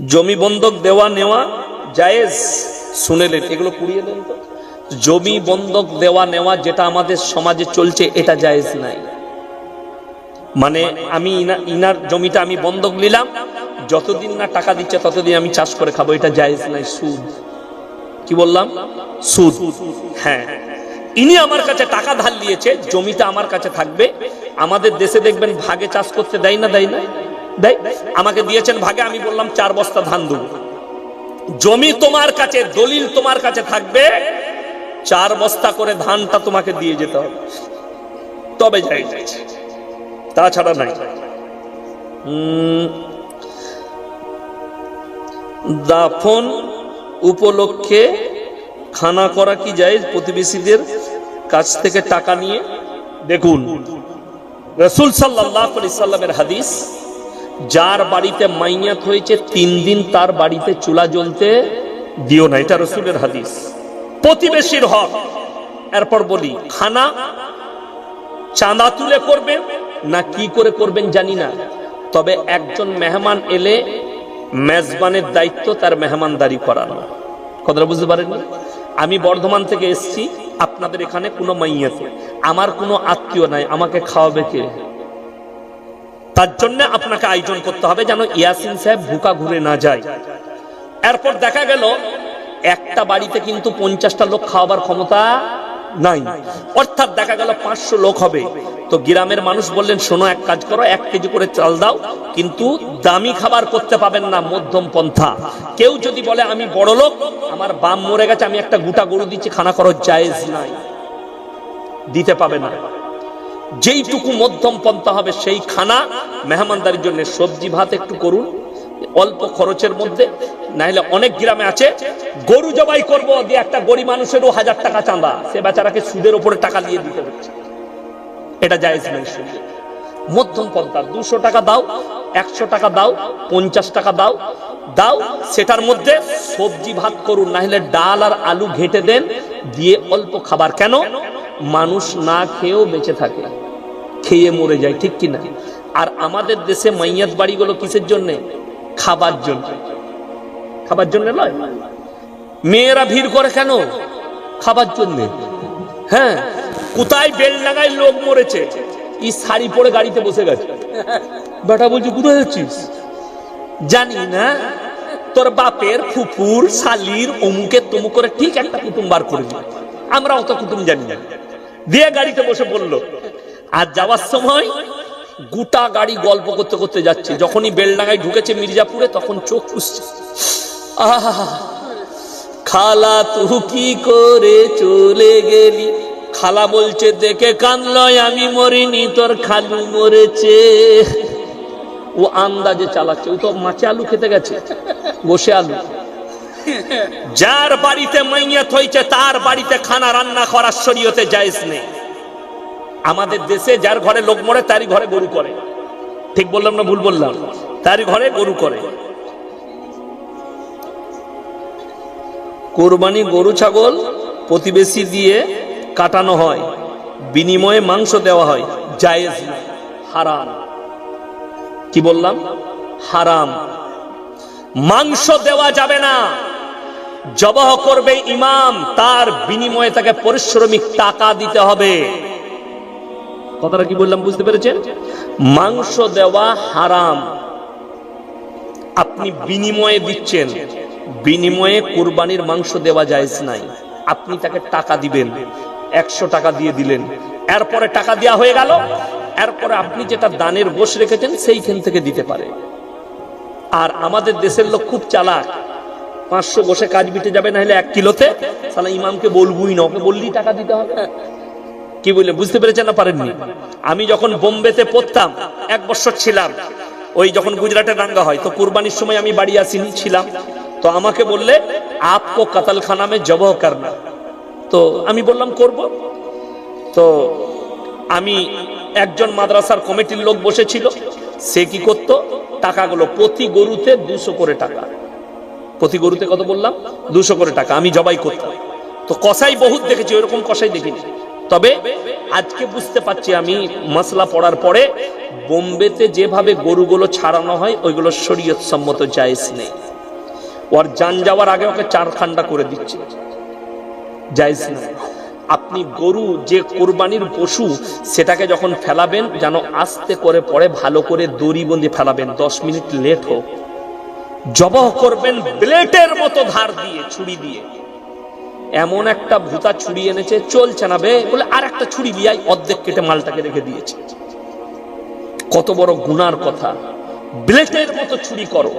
জমি বন্ধক দেওয়া নেওয়া জায়েজ। শুনেলেন এগুলো পুড়িয়ে দেন তো। জমি বন্ধক দেওয়া নেওয়া যেটা আমাদের সমাজে চলছে, এটা জায়েজ নাই। মানে আমি ইনা- ইনার জমিটা আমি বন্ধক নিলাম, যতদিন না টাকা দিচ্ছে ততদিন আমি চাষ করে খাব, এটা জায়েজ নাই, সুদ। কি বললাম? সুদ। হ্যাঁ। ইনি আমার কাছে টাকা ধার নিয়েছে, জমিটা আমার কাছে থাকবে। আমাদের দেশে দেখবেন ভাগে চাষ করতে দেয় না দেয় না। দেয় আমাকে দিয়েছেন ভাগে, আমি বললাম চার বস্তা ধান দেবো। জমি তোমার কাছে, দলিল তোমার কাছে থাকবে, চার বস্তা করে ধানটা তোমাকে দিয়ে যেতে হবে। তবে যাই। তাছাড়া নাই। দাফন উপলক্ষে খানা করা কি যায় প্রতিবেশীদের কাছ থেকে টাকা নিয়ে? দেখুন, রসুল সাল্লাহ সাল্লামের হাদিস যার বাড়িতে মাইয়াত হয়েছে, তিন দিন তার বাড়িতে চুলা জ্বলতে দিও না। এটা রসুলের হাদিস। প্রতিবেশীর হক। এরপর বলি, খানা চাঁদা তুলে করবেন না কি করে করবেন জানি না। তবে একজন মেহমান এলে মেজবানের দায়িত্ব তার মেহমানদারি করানো কথাটা বুঝতে পারেন আমি বর্ধমান থেকে এসেছি, আপনাদের এখানে কোনো মাইয়াতে। আমার কোনো আত্মীয় নাই, আমাকে খাওয়াবে কে? তার জন্য আপনাকে আয়োজন করতে হবে যেন ইয়াসিন সাহেব ভুকা ঘুরে না যায়। এরপর দেখা গেল, একটা বাড়িতে কিন্তু পঞ্চাশটা লোক খাওয়াবার ক্ষমতা নাই। অর্থাৎ দেখা গেল পাঁচশো লোক হবে। তো গ্রামের মানুষ বললেন, শোনো, এক কাজ করো, এক কেজি করে চাল দাও, কিন্তু দামি খাবার করতে পাবেন না মধ্যম পন্থা। কেউ যদি বলে, আমি বড় লোক, আমার বাম মরে গেছে, আমি একটা গোটা গরু দিচ্ছি, খানা করো জায়েজ নাই। দিতে পাবে না। যেইটুকু মধ্যম পন্থা হবে সেই খানা মেহমানদারির জন্য সবজি ভাত একটু করুন, অল্প খরচের মধ্যে, নাহলে অনেক গ্রামে আছে, গরু জবাই করব দিয়ে একটা গরিব মানুষেরও হাজার টাকা চাঁদা, সে বেচারাকে সুদের উপরে টাকা দিয়ে দিতে হচ্ছে। এটা জায়েজ নাই মধ্যম পন্থা, দুশো টাকা দাও, একশো টাকা দাও, পঞ্চাশ টাকা দাও দাও, সেটার মধ্যে সবজি ভাত করুন না হলে ডাল আর আলু ঘেটে দেন, দিয়ে অল্প খাবার কেন? মানুষ না খেয়েও বেঁচে থাকে। খেয়ে মরে যায়, ঠিক কিনা? আর আমাদের দেশে মাইয়াত বাড়িগুলো কিসের জন্য? খাবার জন্য। খাবার জন্য নয়। মেয়েরা ভিড় করে কেন? খাবার জন্য। হ্যাঁ কোথায় বেল লাগায় লোক মরেছে? ই শাড়ি পরে গাড়িতে বসে গেছে। বেটা বলছি, কোথায় যাচ্ছিস? জানি না। তোর বাপের ফুপুর, শালির, অমুকের তমুক করে ঠিক একটা কুটুম বার করে আমরা অত কুটুম জানি না। দিয়ে গাড়িতে বসে বলল আর যাওয়ার সময় গোটা গাড়ি গল্প করতে করতে যাচ্ছে। যখনই বেলডাঙ্গায় ঢুকেছে মির্জাপুরে, তখন চোখ পুষছে। আহা, খালা, তুই কি করে চলে গেলি? খালা বলছে, দেখে কানলয় আমি মরিনি, তোর খালু মরেছে। ও আন্দাজে চালাচ্ছে। ও তো মাছে আলু খেতে গেছে, বসে আলু। যার বাড়িতে মাইয়াত হয়েছে তার বাড়িতে খানা রান্না করার শরীয়তে জায়েজ নেই। আমাদের দেশে যার ঘরে লোক মরে, তারই ঘরে গরু করে। ঠিক বললাম না ভুল বললাম? তারই ঘরে গরু করে। কোরবানি গরু, ছাগল প্রতিবেশী দিয়ে কাটানো হয়। বিনিময়ে মাংস দেওয়া হয়। জায়েজ হারাম। কি বললাম? হারাম। মাংস দেওয়া যাবে না। জবাহ করবে ইমাম, তার বিনিময়ে তাকে পরিশ্রমিক টাকা দিতে হবে। কথাটা কি বললাম বুঝতে পেরেছেন? মাংস দেওয়া হারাম। আপনি বিনিময়ে দিচ্ছেন। বিনিময়ে কুরবানির মাংস দেওয়া যায় নাই। আপনি তাকে টাকা দিবেন। একশো টাকা দিয়ে দিলেন। এরপরে টাকা দেওয়া হয়ে গেল। এরপরে আপনি যেটা দানের গোশ রেখেছেন, সেইখান থেকে দিতে পারে। আর আমাদের দেশের লোক খুব চালাক। পাঁচশো বসে কাজ বিটে যাবে না হলে এক কিলোতে? তাহলে ইমামকে বলবুই না, ওকে বললেই টাকা দিতে হবে। কি বললে, বুঝতে পেরেছেন না পারেননি? আমি যখন বোম্বেতে পড়তাম, এক বছর ছিলাম, ওই যখন গুজরাটে দাঙ্গা হয়, তো কুরবানির সময় আমি বাড়ি আসিনি, ছিলাম। তো আমাকে বললে, আপকো কাতালখানা মে জবহ করনা। তো আমি বললাম, করব। তো আমি একজন মাদ্রাসার কমিটির লোক বসেছিল, সে কি করত? টাকাগুলো প্রতি গরুতে দুশো করে টাকা। প্রতি গরুতে কত বললাম? দুশো করে টাকা। আমি জবাই করতাম। তো কসাই বহুত দেখেছি, ওইরকম কসাই দেখিনি। তবে আজকে বুঝতে পারছি আমি মশলা পড়ার পরে বোম্বেতে যেভাবে গরুগুলো ছাড়ানো হয়, ওইগুলো শরীয়ত সম্মত জায়েজ নেই। ওর যান যাওয়ার আগে ওকে চার খান্ডা করে দিচ্ছে। জায়জ না আপনি গরু, যে কোরবানির পশু, সেটাকে যখন ফেলাবেন, যেন আস্তে করে পরে ভালো করে দড়ি বন্দি ফেলাবেন। দশ মিনিট লেট হোক। জবহ করবেন ব্লেটের মতো ধার দিয়ে, ছুরি দিয়ে। এমন একটা ভূতা ছুরি এনেছে, চলছে না বে, বলে আর একটা ছুরি লিয়াই অর্ধেক কেটে মালটাকে রেখে দিয়েছে। কত বড় গুনার কথা। ব্লেটের মতো ছুরি করো।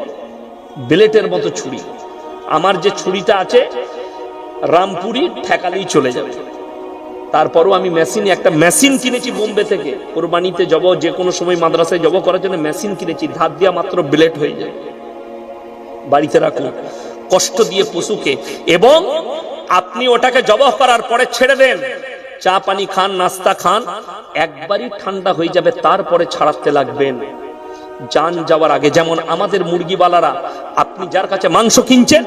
ব্লেটের মতো ছুরি আমার যে ছুরিটা আছে, রামপুরি ঠেকালেই চলে যাবে। তারপরও আমি মেশিন একটা মেশিন কিনেছি বোম্বে থেকে। কোরবানিতে জব যে কোনো সময় মাদ্রাসায় জব করার জন্য মেশিন কিনেছি। ধার দিয়া মাত্র ব্লেড হয়ে যায়। বাড়িতে রাখুন। কষ্ট দিয়ে পশুকে এবং আপনি ওটাকে জবহ করার পরে ছেড়ে দেন। চা পানি খান, নাস্তা খান, একবারই ঠান্ডা হয়ে যাবে, তারপরে ছাড়াতে লাগবেন। যান যাওয়ার আগে, যেমন আমাদের মুরগিওয়ালারা, আপনি যার কাছে মাংস কিনছেন,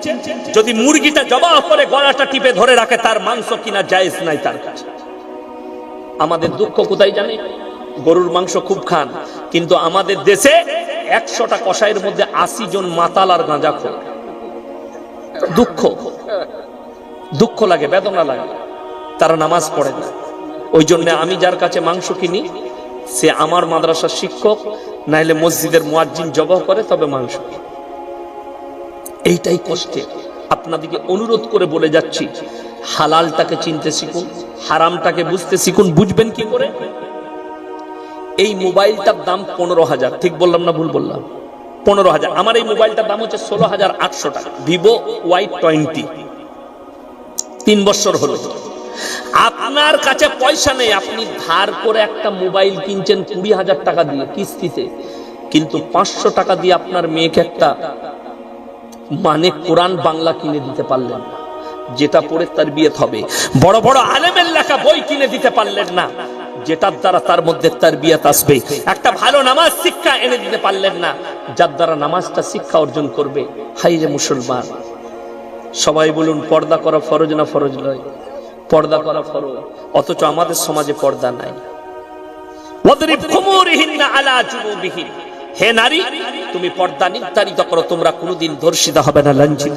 যদি মুরগিটা জবাহ করে গলাটা টিপে ধরে রাখে, তার মাংস কিনা জায়েজ নাই তার কাছে। আমাদের দুঃখ কোথায় জানে? গরুর মাংস খুব খান, কিন্তু আমাদের দেশে একশোটা কষাইয়ের মধ্যে আশি জন মাতাল আর গাঁজা খোর। দুঃখ। দুঃখ লাগে, বেদনা লাগে। তারা নামাজ পড়ে না। ওই জন্য আমি যার কাছে মাংস কিনি, সে আমার মাদ্রাসার শিক্ষক, নাইলে মসজিদের মুয়াজ্জিন জবাহ করে, তবে মাংস এইটাই কষ্টে। আপনাদেরকে অনুরোধ করে বলে যাচ্ছি, হালালটাকে চিনতে শিখুন, হারামটাকে বুঝতে শিখুন, বুঝবেন কি করে? এই মোবাইলটার দাম পনেরো হাজার। ঠিক বললাম না ভুল বললাম? পনেরো হাজার। আমার এই মোবাইলটার দাম হচ্ছে ষোলো হাজার আটশো টাকা। Vivo Y twenty. তিন বছর হলো। আপনার কাছে পয়সা নেই, আপনি ধার করে একটা মোবাইল কিনছেন কুড়ি হাজার টাকা দিয়ে কিস্তিতে, কিন্তু পাঁচশো টাকা দিয়ে আপনার মেয়েকে একটা মানে কোরআন বাংলা কিনে দিতে পারলেন যেটা পড়ে তার বিয়ে হবে। বড় বড় আলেমের লেখা বই কিনে দিতে পারলেন না, যেটার দ্বারা তার মধ্যে তার বিয়ে আসবে। একটা ভালো নামাজ শিক্ষা এনে দিতে পারলেন না, যার দ্বারা নামাজটা শিক্ষা অর্জন করবে। হাই রে মুসলমান সবাই বলুন, পর্দা করা ফরজ না ফরজ নয়? পর্দা করা ফরজ, অথচ আমাদের সমাজে পর্দা নাই। হে নারী, তুমি পর্দা নির্ধারিত করো, তোমরা কোনোদিন ধর্ষিত হবে না, লাঞ্ছিত।